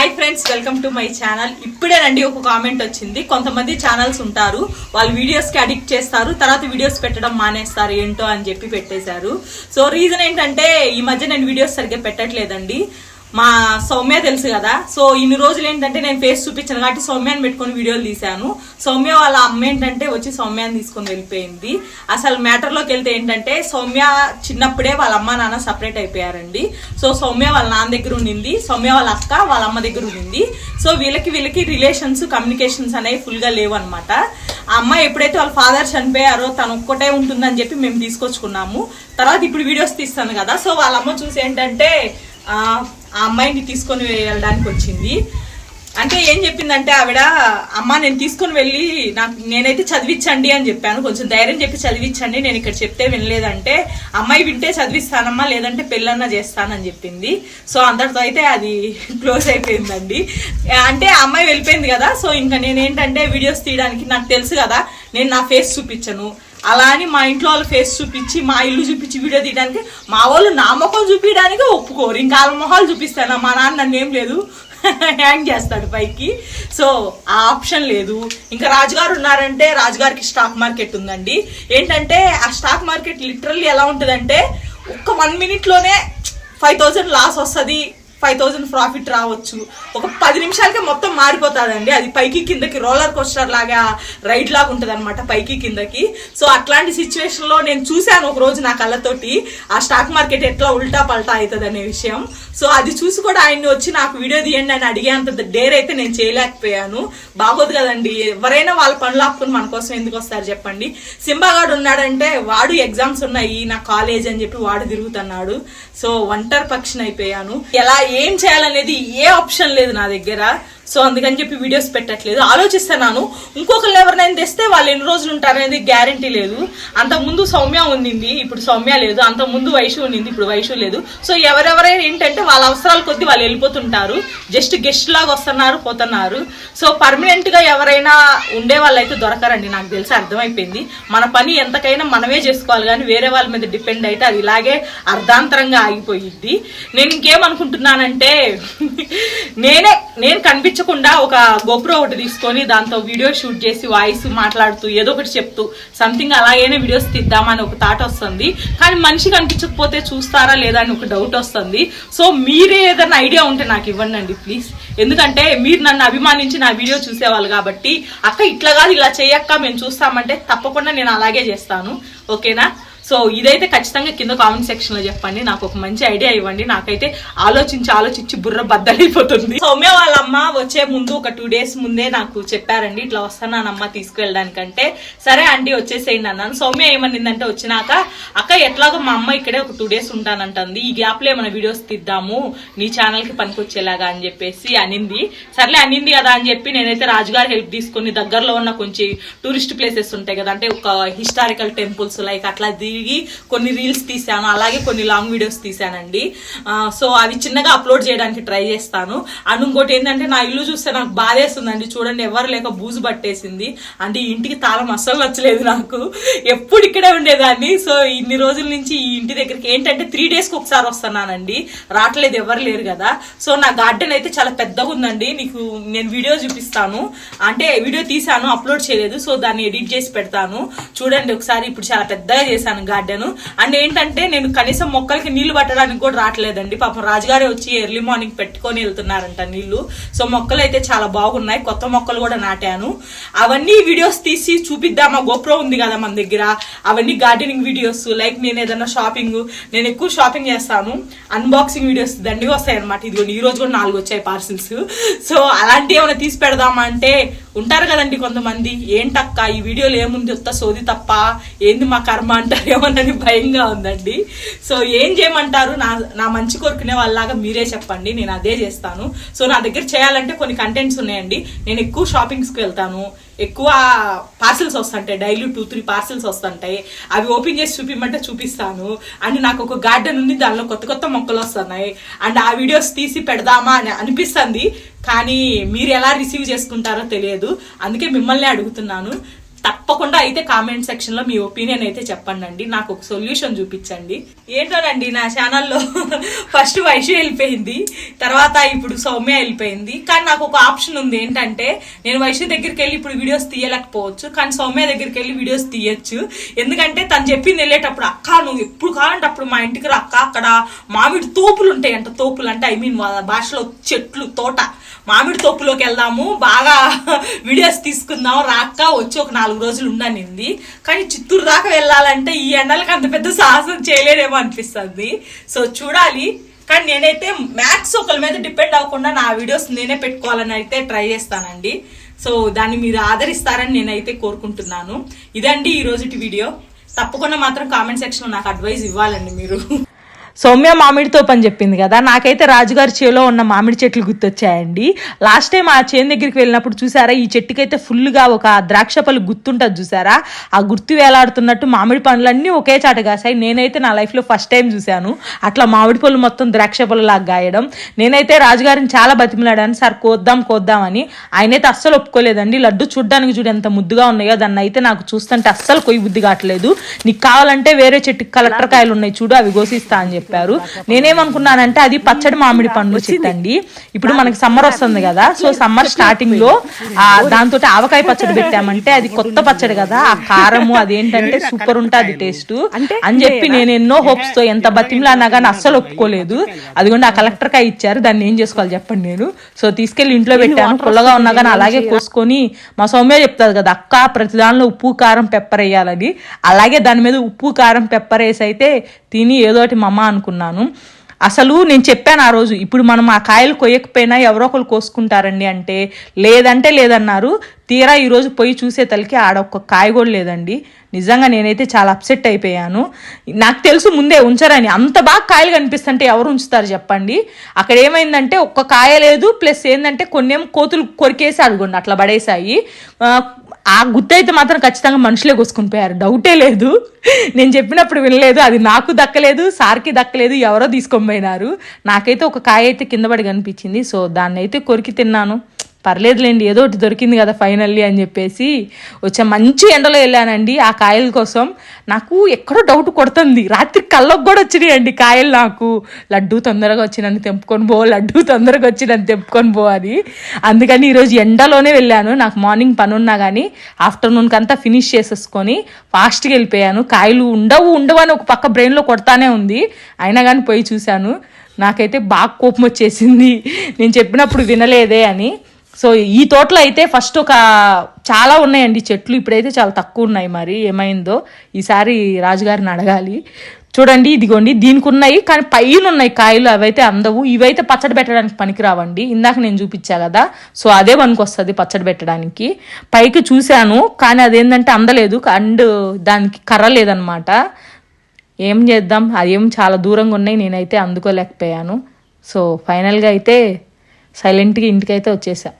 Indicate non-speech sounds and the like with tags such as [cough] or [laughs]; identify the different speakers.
Speaker 1: Hi friends welcome to my channel ఇప్పుడేనండి ఒక comment వచ్చింది. కొంతమంది ఛానల్స్ ఉంటారు వాళ్ళు వీడియోస్కి అడిక్ట్ చేస్తారు తర్వాత వీడియోస్ పెట్టడం మానేస్తారు ఏంటో అని చెప్పి పెట్టేశారు. సో రీజన్ ఏంటంటే ఈ మధ్య నేను వీడియోస్ సరిగ్గా పెట్టట్లేదండి. మా సౌమ్య తెలుసు కదా. సో ఇన్ని రోజులు ఏంటంటే నేను ఫేస్ చూపించాను కాబట్టి సౌమ్యాన్ని పెట్టుకొని వీడియోలు తీశాను. సౌమ్య వాళ్ళ అమ్మ ఏంటంటే వచ్చి సౌమ్యాన్ని తీసుకొని వెళ్ళిపోయింది. అసలు మ్యాటర్లోకి వెళ్తే ఏంటంటే సౌమ్య చిన్నప్పుడే వాళ్ళ అమ్మ నాన్న సపరేట్ అయిపోయారండి. సో సౌమ్య వాళ్ళ నాన్న దగ్గర ఉండింది. సౌమ్య వాళ్ళ అక్క వాళ్ళ అమ్మ దగ్గర ఉండింది. సో వీళ్ళకి వీళ్ళకి రిలేషన్స్ కమ్యూనికేషన్స్ అనేవి ఫుల్గా లేవు అనమాట ఆ అమ్మాయి ఎప్పుడైతే వాళ్ళ ఫాదర్ చనిపోయారో తను ఒక్కటే ఉంటుందని చెప్పి మేము తీసుకొచ్చుకున్నాము. తర్వాత ఇప్పుడు వీడియోస్ తీస్తాను కదా. సో వాళ్ళ అమ్మ చూసి ఏంటంటే ఆ అమ్మాయిని తీసుకొని వెళ్ళడానికి వచ్చింది. అంటే ఏం చెప్పిందంటే ఆవిడ అమ్మ నేను తీసుకొని వెళ్ళి నాకు నేనైతే చదివించండి అని చెప్పాను. కొంచెం ధైర్యం చెప్పి చదివించండి. నేను ఇక్కడ చెప్తే వినలేదంటే అమ్మాయి వింటే చదివిస్తానమ్మా లేదంటే పెళ్ళన్నా చేస్తానని చెప్పింది. సో అందరితో అయితే అది [laughs] క్లోజ్ అయిపోయిందండి. అంటే ఆ అమ్మాయి వెళ్ళిపోయింది కదా. సో ఇంకా నేనేంటంటే వీడియోస్ తీయడానికి నాకు తెలుసు కదా. నేను నా ఫేస్ చూపించను. అలా అని మా ఇంట్లో వాళ్ళ ఫేస్ చూపించి మా ఇల్లు చూపించి వీడియో తీయడానికి మా వాళ్ళు నా ముఖం చూపించడానికి ఒప్పుకోరు. ఇంకా వాళ్ళ మొహాలు చూపిస్తాను? మా నాన్న నన్ను ఏం లేదు. [laughs] హ్యాంగ్ చేస్తాడు పైకి. సో ఆ ఆప్షన్ లేదు. ఇంకా రాజుగారు ఉన్నారంటే రాజుగారికి స్టాక్ మార్కెట్ ఉందండి. ఏంటంటే ఆ స్టాక్ మార్కెట్ లిటరల్లీ ఎలా ఉంటుందంటే ఒక్క వన్ మినిట్లోనే ఫైవ్ థౌజండ్ లాస్ వస్తుంది. ఫైవ్ థౌసండ్ ప్రాఫిట్ రావచ్చు. ఒక పది నిమిషాలకే మొత్తం మారిపోతుందండి. అది పైకి కిందకి రోలర్ కోస్టర్ లాగా రైడ్ లాగా ఉంటుంది అనమాట పైకి కిందకి. సో అట్లాంటి సిచ్యువేషన్లో నేను చూశాను ఒక రోజు నా కళ్ళతోటి. ఆ స్టాక్ మార్కెట్ ఎట్లా ఉల్టా పల్టా అవుతుంది అనే విషయం. సో అది చూసి కూడా ఆయన్ని వచ్చి నాకు వీడియో తీయండి అని అడిగేంత డేర్ అయితే నేను చేయలేకపోయాను. బాగోదు కదండి. ఎవరైనా వాళ్ళ పనులు ఆపుకుని మన కోసం ఎందుకు వస్తారు చెప్పండి. సింబాగాడు ఉన్నాడంటే వాడు ఎగ్జామ్స్ ఉన్నాయి నా కాలేజ్ అని చెప్పి వాడు తిరుగుతున్నాడు. సో ఒంటరి పక్షిని అయిపోయాను. ఎలా ఏం చేయాలనేది ఏ ఆప్షన్ లేదు నా దగ్గర. సో అందుకని చెప్పి వీడియోస్ పెట్టట్లేదు. ఆలోచిస్తున్నాను. ఇంకొకరు ఎవరినైనా తెస్తే వాళ్ళు ఎన్ని రోజులు ఉంటారనేది గ్యారంటీ లేదు. అంతకుముందు సౌమ్య ఉండింది. ఇప్పుడు సౌమ్య లేదు. అంతకుముందు వైషు ఉండింది. ఇప్పుడు వైషు లేదు. సో ఎవరెవరైనా ఏంటంటే వాళ్ళ అవసరాల కొద్దీ వాళ్ళు వెళ్ళిపోతుంటారు. జస్ట్ గెస్ట్ లాగా వస్తున్నారు పోతున్నారు. సో పర్మనెంట్గా ఎవరైనా ఉండే వాళ్ళు అయితే దొరకరండి. నాకు తెలిసి అర్థమైపోయింది. మన పని ఎంతకైనా మనమే చేసుకోవాలి. కానీ వేరే వాళ్ళ మీద డిపెండ్ అయితే అది ఇలాగే అర్ధాంతరంగా ఆగిపోయిద్ది. నేను ఇంకేమనుకుంటున్నానంటే నేనే నేను కనిపించకుండా ఒక గోప్రో ఒకటి తీసుకొని దాంతో వీడియో షూట్ చేసి వాయిస్ మాట్లాడుతూ ఏదో ఒకటి చెప్తూ సంథింగ్ అలాగైనా వీడియోస్ తీద్దామని ఒక థాట్ వస్తుంది. కానీ మనిషి కనిపించకపోతే చూస్తారా లేదా అని ఒక డౌట్ వస్తుంది. సో మీరే ఏదైనా ఐడియా ఉంటే నాకు ఇవ్వండి ప్లీజ్. ఎందుకంటే మీరు నన్ను అభిమానించి నా వీడియో చూసేవాళ్ళు కాబట్టి అక్క ఇట్లా కాదు ఇలా చేయక్క మేము చూస్తామంటే తప్పకుండా నేను అలాగే చేస్తాను. ఓకేనా? సో ఇదైతే ఖచ్చితంగా కింద కామెంట్ సెక్షన్లో చెప్పండి. నాకు ఒక మంచి ఐడియా ఇవ్వండి. నాకైతే ఆలోచించి ఆలోచించి బుర్ర బద్దలైపోతుంది. సౌమ్య వాళ్ళ అమ్మ వచ్చే ముందు ఒక టూ డేస్ ముందే నాకు చెప్పారండి ఇట్లా వస్తానమ్మ తీసుకువెళ్ళడానికంటే. సరే అండి వచ్చేసేయండి అన్నాను. సౌమ్య ఏమనిందంటే వచ్చినాక అక్క ఎట్లాగో మా అమ్మ ఇక్కడే ఒక టూ డేస్ ఉంటానంటుంది. ఈ గ్యాప్లో ఏమైనా వీడియోస్ తీద్దాము. నీ ఛానల్కి పనికొచ్చేలాగా అని చెప్పేసి అనింది. సర్లే అనింది కదా అని చెప్పి నేనైతే రాజుగారి హెల్ప్ తీసుకుని దగ్గరలో ఉన్న కొంచెం టూరిస్ట్ ప్లేసెస్ ఉంటాయి కదా అంటే ఒక హిస్టారికల్ టెంపుల్స్ లైక్ అట్లా తిరిగి కొన్ని రీల్స్ తీసాను అలాగే కొన్ని లాంగ్ వీడియోస్ తీసానండి సో అవి చిన్నగా అప్లోడ్ చేయడానికి ట్రై చేస్తాను. అండ్ ఇంకోటి ఏంటంటే నా ఇల్లు చూస్తే నాకు బాధేస్తుందండి. చూడండి ఎవరు లేక బూజు పట్టేసింది. అంటే ఈ ఇంటికి తాళం అస్సలు నచ్చలేదు నాకు. ఎప్పుడు ఇక్కడే ఉండేదాన్ని. సో ఇన్ని రోజుల నుంచి ఈ ఇంటి దగ్గరికి ఏంటంటే త్రీ డేస్కి ఒకసారి వస్తున్నానండి. రావట్లేదు ఎవరు లేరు కదా. సో నా గార్డెన్ అయితే చాలా పెద్దగా ఉందండి. నీకు నేను వీడియో చూపిస్తాను. అంటే వీడియో తీసాను అప్లోడ్ చేయలేదు. సో దాన్ని ఎడిట్ చేసి పెడతాను. చూడండి ఒకసారి ఇప్పుడు చాలా పెద్దగా చేశాను. గార్డెన్. అండ్ ఏంటంటే నేను కనీసం మొక్కలకి నీళ్ళు పట్టడానికి కూడా రావట్లేదండి. పాపం రాజుగారే వచ్చి ఎర్లీ మార్నింగ్ పెట్టుకొని వెళ్తున్నారంట నీళ్ళు. సో మొక్కలు అయితే చాలా బాగున్నాయి. కొత్త మొక్కలు కూడా నాటాను. అవన్నీ వీడియోస్ తీసి చూపిద్దామా? గోప్రో ఉంది కదా మన దగ్గర. అవన్నీ గార్డెనింగ్ వీడియోస్. లైక్ నేను ఏదైనా షాపింగ్ నేను ఎక్కువ షాపింగ్ చేస్తాను. అన్బాక్సింగ్ వీడియోస్ దండిగా వస్తాయి అనమాట ఇదిగో ఈ రోజు కూడా నాలుగు వచ్చాయి పార్సిల్స్. సో అలాంటివి ఏమైనా తీసి పెడదామా అంటే ఉంటారు కదండి కొంతమంది. ఏంటక్క ఈ వీడియోలో ఏముంది? ఉత్త సోది తప్ప. ఏంది మా కర్మ అంటారు. ఏమోనని భయంగా ఉందండి. సో ఏం చేయమంటారు? నా నా మంచి కోరుకునే వాళ్ళలాగా మీరే చెప్పండి. నేను అదే చేస్తాను. సో నా దగ్గర చేయాలంటే కొన్ని కంటెంట్స్ ఉన్నాయండి. నేను ఎక్కువ షాపింగ్స్కి వెళ్తాను. ఎక్కువ పార్సిల్స్ వస్తుంటాయి. డైలీ టూ త్రీ పార్సిల్స్ వస్తుంటాయి. అవి ఓపెన్ చేసి చూపిమంటే చూపిస్తాను. అండ్ నాకు ఒక గార్డెన్ ఉంది. దానిలో కొత్త కొత్త మొక్కలు వస్తున్నాయి. అండ్ ఆ వీడియోస్ తీసి పెడదామా అని అనిపిస్తుంది. కానీ మీరు ఎలా రిసీవ్ చేసుకుంటారో తెలియదు. అందుకే మిమ్మల్ని అడుగుతున్నాను. తప్పకుండా అయితే కామెంట్ సెక్షన్లో మీ ఒపీనియన్ అయితే చెప్పండి అండి నాకు ఒక సొల్యూషన్ చూపించండి. ఏంటోనండి నా ఛానల్లో ఫస్ట్ వైశ్య వెళ్ళిపోయింది. తర్వాత ఇప్పుడు సౌమ్య వెళ్ళిపోయింది. కానీ నాకు ఒక ఆప్షన్ ఉంది ఏంటంటే నేను వైశ్య దగ్గరికి వెళ్ళి ఇప్పుడు వీడియోస్ తీయలేకపోవచ్చు. కానీ సౌమ్య దగ్గరికి వెళ్ళి వీడియోస్ తీయచ్చు. ఎందుకంటే తను చెప్పింది వెళ్ళేటప్పుడు అక్క నువ్వు ఎప్పుడు కావాలంటే అప్పుడు మా ఇంటికి రా అక్క. అక్కడ మామిడి తోపులు ఉంటాయంట తోపులు. అంటే ఐ మీన్ భాషలో చెట్లు తోట. మామిడి తోపులోకి వెళ్దాము. బాగా వీడియోస్ తీసుకుందాం. రాక వచ్చి ఒక నాలుగు రోజులు ఉండనింది. కానీ చిత్తూరు దాకా వెళ్ళాలంటే ఈ ఎండలకు అంత పెద్ద సాహసం చేయలేదేమో అనిపిస్తుంది. సో చూడాలి. కానీ నేనైతే మ్యాథ్స్ ఒకరి మీద డిపెండ్ అవ్వకుండా నా వీడియోస్ నేనే పెట్టుకోవాలని అయితే ట్రై చేస్తానండి. సో దాన్ని మీరు ఆదరిస్తారని నేనైతే కోరుకుంటున్నాను. ఇదండి ఈ రోజుటి వీడియో తప్పకుండా మాత్రం కామెంట్ సెక్షన్లో నాకు అడ్వైజ్ ఇవ్వాలండి మీరు. సౌమ్య మామిడి పని అని చెప్పింది కదా. నాకైతే రాజుగారి చేలో ఉన్న మామిడి చెట్లు గుర్తొచ్చాయండి. లాస్ట్ టైం ఆ చేను దగ్గరికి వెళ్ళినప్పుడు చూసారా ఈ చెట్టుకైతే ఫుల్గా ఒక ద్రాక్ష పళ్ళు గుర్తుంటుంది చూసారా? ఆ గుర్తు వేలాడుతున్నట్టు మామిడి పండ్లన్నీ ఒకే చాట కాసాయి. నేనైతే నా లైఫ్లో ఫస్ట్ టైం చూశాను. అట్లా మామిడి పళ్ళు మొత్తం ద్రాక్ష పళ్ళు లాగా గాయడం. నేనైతే రాజుగారిని చాలా బతిమిలాడాను. సార్ కోద్దాం కోద్దామని ఆయనైతే అస్సలు ఒప్పుకోలేదండి. లడ్డు చూడ్డానికి చూడు ఎంత ముద్దుగా ఉన్నాయో దాన్ని అయితే నాకు చూస్తుంటే అస్సలు కొయ్యి బుద్ధి కావట్లేదు. నీకు కావాలంటే వేరే చెట్టుకి కలెక్టర్ కాయలు ఉన్నాయి చూడు అవి కోసిస్తా అని చెప్పి. చెప్పారు. నేనేమనుకున్నానంటే అది పచ్చడి మామిడి పండ్లు అండి ఇప్పుడు మనకి సమ్మర్ వస్తుంది కదా సో సమ్మర్ స్టార్టింగ్లో ఆ దాంతో ఆవకాయ పచ్చడి పెట్టామంటే అది కొత్త పచ్చడి కదా ఆ కారము అదేంటంటే సూపర్ ఉంటుంది టేస్ట్. అని చెప్పి నేను ఎన్నో హోప్స్తో ఎంత బతిమలానా కానీ అస్సలు ఒప్పుకోలేదు. అదిగోండి ఆ కలెక్టర్ కాయ ఇచ్చారు. దాన్ని ఏం చేసుకోవాలి చెప్పండి నేను. సో తీసుకెళ్ళి ఇంట్లో పెట్టాను. పుల్లగా ఉన్నా కానీ అలాగే కోసుకొని మా సౌమ్య చెప్తారు కదా అక్క ప్రతి దానిలో ఉప్పు కారం పెప్పర్ వేయాలని. అలాగే దాని మీద ఉప్పు కారం పెప్పర్ వేసి అయితే తిని ఏదోటి మమ్మ అనుకున్నాను. అసలు నేను చెప్పాను ఆ రోజు ఇప్పుడు మనం ఆ కాయలు కొయ్యకపోయినా ఎవరో ఒకరు కోసుకుంటారండి అంటే లేదంటే లేదన్నారు. తీరా ఈరోజు పోయి చూసే తలకి ఆడ ఒక్క కాయ కూడా లేదండి. నిజంగా నేనైతే చాలా అప్సెట్ అయిపోయాను. నాకు తెలుసు ముందే ఉంచరని. అంత బాగా కాయలు కనిపిస్తుంటే ఎవరు ఉంచుతారు చెప్పండి. అక్కడ ఏమైందంటే ఒక్క కాయ లేదు. ప్లస్ ఏంటంటే కొన్ని ఏమో కోతులు కొరికేసి అడుగుండి అట్లా పడేసాయి ఆ, ఆ గుత్త అయితే మాత్రం ఖచ్చితంగా మనుషులే కోసుకుని పోయారు డౌటే లేదు. నేను చెప్పినప్పుడు వినలేదు. అది నాకు దక్కలేదు సార్కి దక్కలేదు ఎవరో తీసుకొని పోయినారు. నాకైతే ఒక కాయ అయితే కింద పడి కనిపించింది. సో దాన్ని అయితే కొరికి తిన్నాను. పర్లేదులేండి ఏదో ఒకటి దొరికింది కదా ఫైనల్లీ అని చెప్పేసి వచ్చే మంచి ఎండలో వెళ్ళానండి. ఆ కాయల కోసం నాకు ఎక్కడో డౌట్ కొడుతుంది. రాత్రి కళ్ళకు కూడా వచ్చినాయి అండి కాయలు నాకు. లడ్డు తొందరగా వచ్చి నన్ను తెంపుకొని పో లడ్డు తొందరగా వచ్చి నన్ను తెంపుకొని పో అని. అందుకని ఈరోజు ఎండలోనే వెళ్ళాను. నాకు మార్నింగ్ పని ఉన్నా కానీ ఆఫ్టర్నూన్కి అంతా ఫినిష్ చేసేసుకొని ఫాస్ట్గా వెళ్ళిపోయాను. కాయలు ఉండవు ఉండవు అని ఒక పక్క బ్రెయిన్లో కొడతానే ఉంది. అయినా కానీ పోయి చూశాను. నాకైతే బాగా కోపం వచ్చేసింది. నేను చెప్పినప్పుడు వినలేదే అని. సో ఈ తోటలో అయితే ఫస్ట్ ఒక చాలా ఉన్నాయండి చెట్లు. ఇప్పుడైతే చాలా తక్కువ ఉన్నాయి మరి. ఏమైందో ఈసారి రాజుగారిని అడగాలి. చూడండి ఇదిగోండి దీనికి ఉన్నాయి కానీ పైన ఉన్నాయి కాయలు అవైతే అందవు. ఇవైతే పచ్చడి పెట్టడానికి పనికిరావండి. ఇందాక నేను చూపించా కదా. సో అదే పనికొస్తుంది పచ్చడి పెట్టడానికి. పైకి చూశాను కానీ అదేంటంటే అందలేదు. అండ్ దానికి కర్ర లేదనమాట. ఏం చేద్దాం? అదేం చాలా దూరంగా ఉన్నాయి. నేనైతే అందుకోలేకపోయాను. సో ఫైనల్గా అయితే సైలెంట్గా ఇంటికైతే వచ్చేసా.